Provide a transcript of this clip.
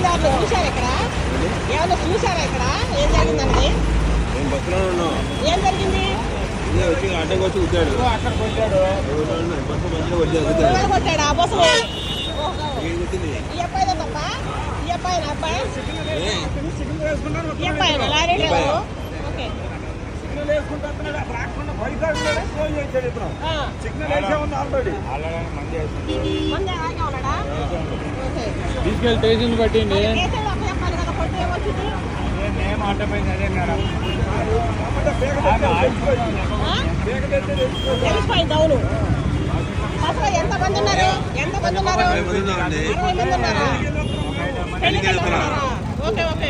ఏమైంది వాళ్ళు చూశారు ఇక్కడ? ఏమన్నా చూశారా ఇక్కడ? ఏం జరిగిందండి నేను బస్సులో ఉన్నాను. ఏం జరిగింది? వచ్చి అడ్డంకి వచ్చి కూర్చాడు. అక్కడ కొట్టాడు. బస్సు మధ్యలో వచ్చి కూర్చాడు ఎవరు కొట్టాడు? ఆ బస్సు ఏం వచ్చింది ఈ అబ్బాయిదా తప్ప ఈ అబ్బాయి? సిగ్నల్ వేసుకున్నాను ఈ అబ్బాయి లారీ డ్రైవరు ఓకే. సిగ్నల్ వేసుకుంటూ వస్తున్నాడు అప్పుడు ఆగకుండా బైకాడు ఉన్నాడు. స్లో చేశాడు ఇప్పుడు. ఆ, సిగ్నల్ వేసే ఉంది ఆల్రెడీ ముందే ఉన్నాడా? తీసుకెళ్ళి స్టేషన్? తెలిసిపోయింది అవును. అసలు ఉన్నారు? ఉన్నారు? అరవై మంది ఉన్నారా. Okay okay.